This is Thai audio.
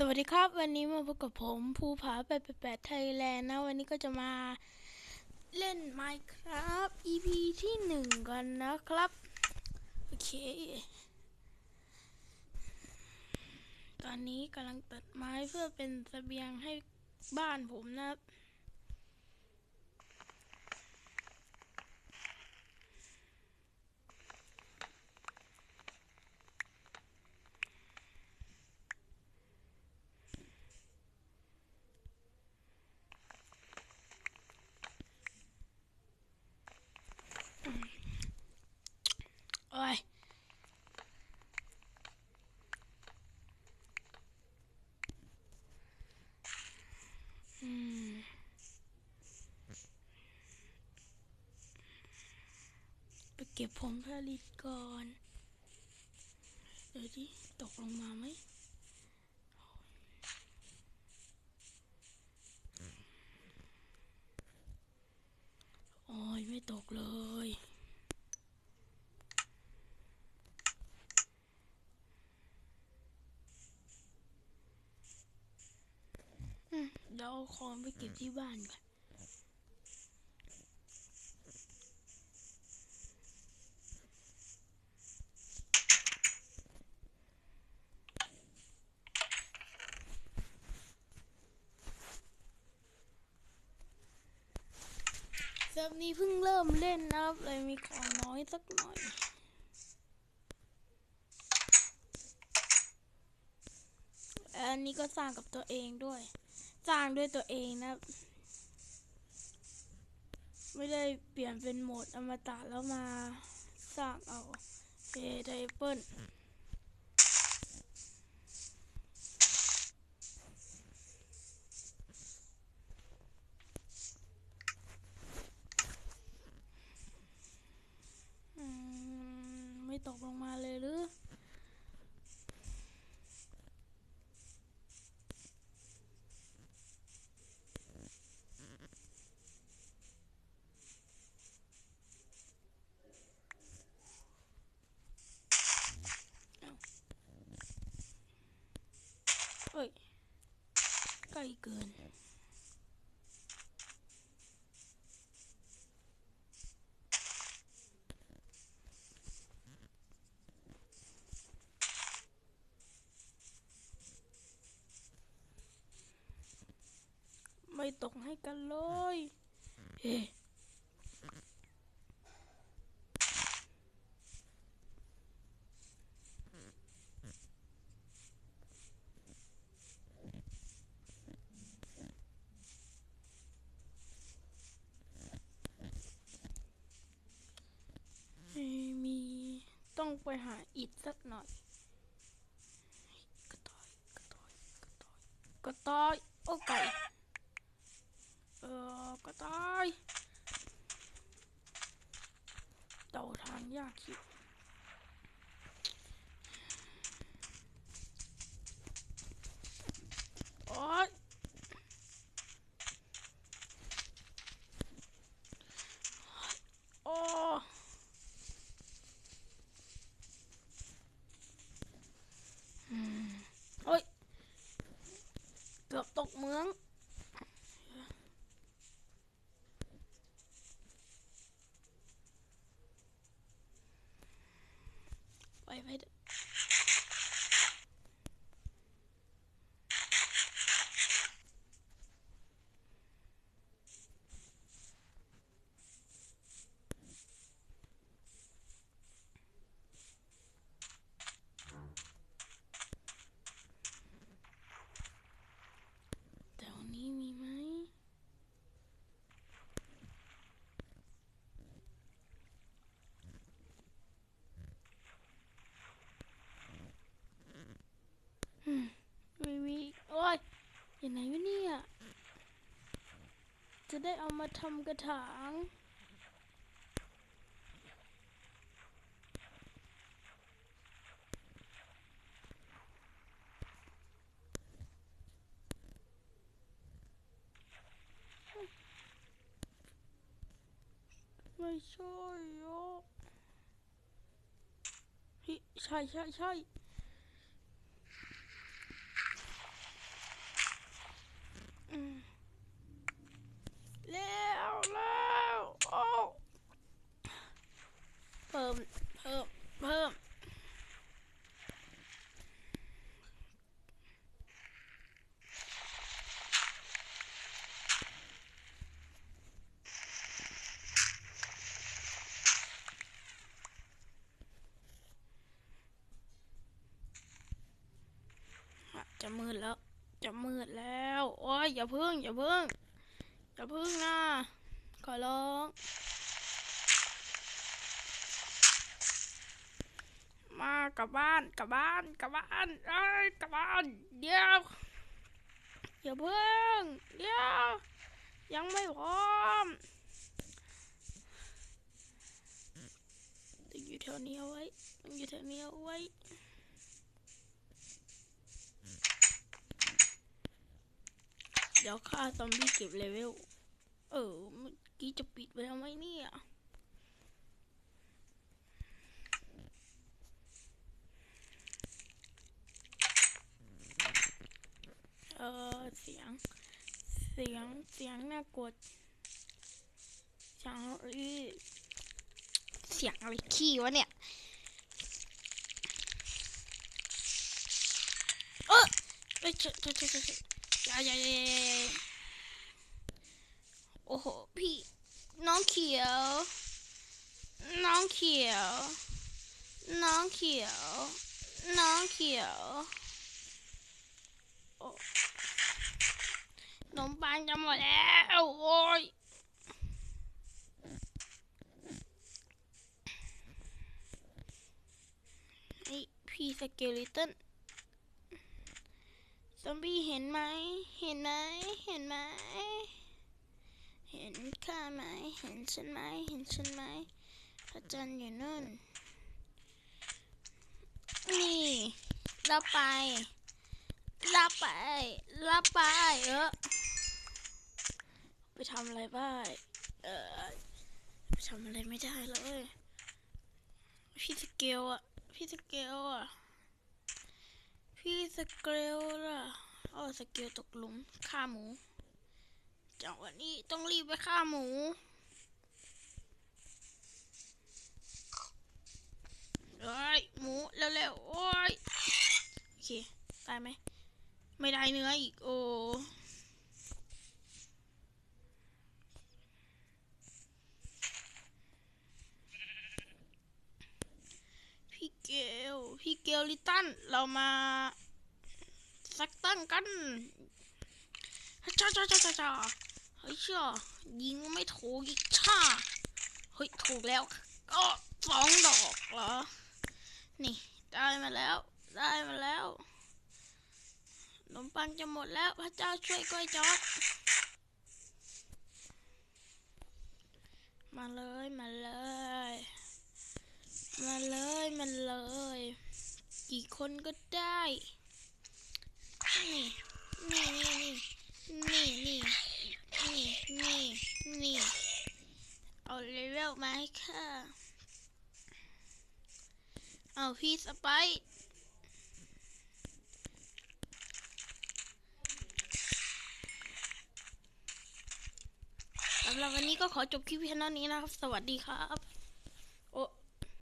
สวัสดีครับวันนี้มาพบกับผมภูผาแปดแปดไทยแลนด์นะ วันนี้ก็จะมาเล่น Minecraft EP ที่หนึ่งกันนะครับ โอเค ตอนนี้กำลังตัดไม้เพื่อเป็นเสบียงให้บ้านผมนะครับ โอ้ย อืม ไป เก็บผลผลิตก่อนเดี๋ยวดิตกลงมาไหมโอ้ยไม่ตกเลยเดี๋ยวเอาของไปเก็บที่บ้านก่อน เซิร์ฟนี้เพิ่งเริ่มเล่นนะครับเลยมีของน้อยสักหน่อยอันนี้ก็สร้างกับตัวเองด้วย สร้างด้วยตัวเองนะ ไม่ได้เปลี่ยนเป็นโหมดอมตะแล้วมาสร้างเอาเอไดเปิลอืมไม่ตกลงมาเลยหรือ เอ้ยใกล้เกินไม่ตกให้กันเลย เฮ้ ไม่มีต้อง ไปหาอิฐสักหน่อย กระต่อยกระต่อยกระต่อยกระต่อยโอ้ไก่เออกระต่อยเต่าทางยากคิดโอ๊ยโอ้ อืมโอ้ย เกือบตกเหมือง ไปไปเถอะแถวนี้มีไหม อืมไม่มีโอ้ย อยู่ไหนวะเนี่ย จะได้เอามาทำกระถาง ไม่ใช่อะใช่ใช่ใช่ จะ มืดแล้ว จะมืดแล้วโอ้ยอย่าพึ่ง อย่าพึ่ง อย่าพึ่งนะขอร้องมากลับบ้านกลับบ้านกลับบ้านเอ้ยกลับบ้านเดี๋ยวอย่าเพิ่งเดี๋ยวยังไม่พร้อมต้องอยู่แถวนี้เอาไว้ต้องอยู่แถวนี้เอาไว้ ดี๋ยวฆ่าซอมบี้เก็บเลเวล เออ เมื่อกี้จะปิดไปทำไมเนี่ยเออเสียง เสียง เสียงน่ากดเสียงอีเสียงอะไรขี้วะเนี่ย เออเอ้ยเฉยเฉยเฉยายยายโอ้โห พี่ น้องเขียว น้องเขียว น้องเขียว น้องเขียวขนมปังจะหมดแล้ว โอ้ยไอพี่สเกลิตัน อมบี้เห็นไหม เห็นไหม เห็นไหม เห็นข้าไหม เห็นฉันไหม เห็นฉันไหม พระจันทร์อยู่นู่น นี่รับไปรับไปรับไป เออ ไปทำอะไรบ้าง เออ ไปทำอะไรไม่ได้เลย พี่สเกลอะพี่สเกลอะ พี่สเกลล่ะอ๋อสเกลตกหลุมฆ่าหมูจังหวะนี้ต้องรีบไปฆ่าหมู เอ้ย หมูเร็วๆ โอ้ย โอเค ตายไหม ไม่ได้เนื้ออีก โอ้ พี่เกล พี่เกลลิตันเรามาสักตั้งกันจ้าจ้าจ้าจ้าจ้าเฮ้ยเชื่อยิงไม่ถูกอีกช่าเฮ้ยถูกแล้วก็สองดอกเหรอ นี่ได้มาแล้ว ได้มาแล้วขนมปังจะหมดแล้วพระเจ้าช่วยก้อยจอดมาเลย มาเลย มาเลย มาเลย กี่คนก็ได้นี่นี่นี่นี่นี่นี่นี่นี่เอาเลเวลมาให้ค่ะ เอาพี่สไปสำหรับวันนี้ก็ขอจบคลิปเพียงเท่านี้นะครับ สวัสดีครับ